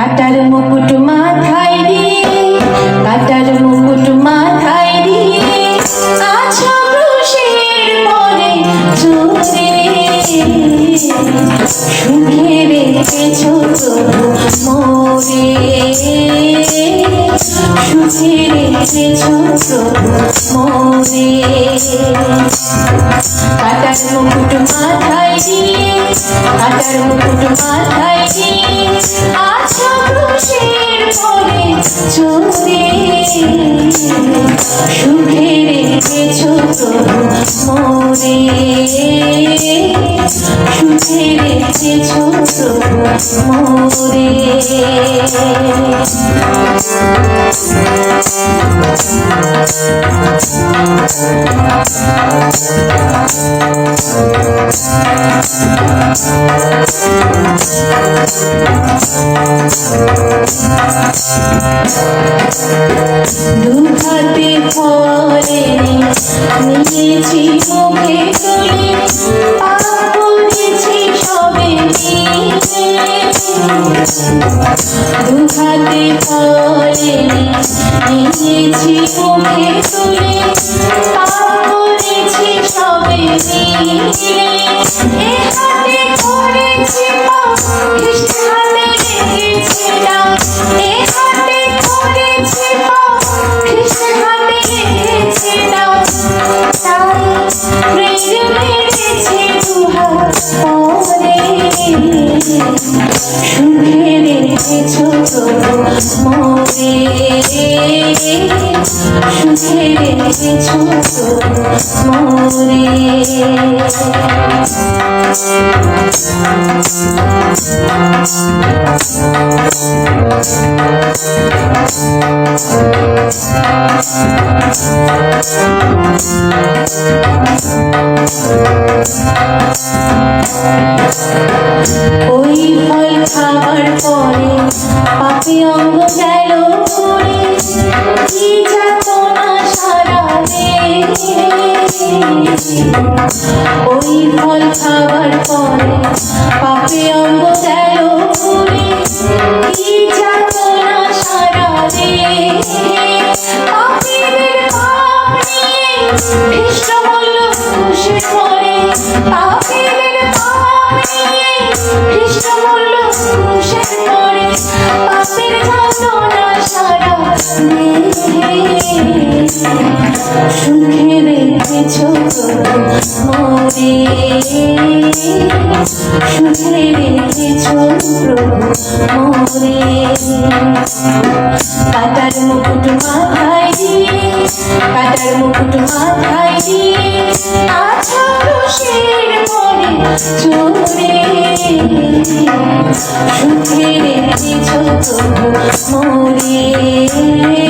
কাটার মুকুট মাথায় দিয়ে, কাটার মুকুট মাথায় দিয়ে আছো ক্রুশের পরে তবু মোরে। কাটার মুকুট মাথায় দিয়ে, কাটার মুকুট মাথায় দিয়ে চোরে সুখে রেখেছো মোরে সুখে রেখেছো মোরে দুহাতে পরে নিয়েছি মুখে তুলে পাপ করেছি সবে দুহাতে পরে নিয়েছি মুখে তুলে সুখে রেখেছো মোরে সুখে রেখেছো তবু মোরে ওই গেল পরে, কি যাতনা সারাবে ওই ফল খাবার পরে, পাপি অঙ্গ গেল পরে, কি যাতনা সারাবে পাপীদের পাপ নিয়ে খ্রিস্ট বলল খুশি করে পাপীদের পাপ নিয়ে খ্রিস্ট বলল খুশি সুখে রেখেছো মোরে সুখে রেখেছো মোরে কাটার মুকুট মাথায় দিয়ে কাটার মুকুট মাথায় দিয়ে আছো রোষের পরে চোরে সুখে রেখেছো মোরে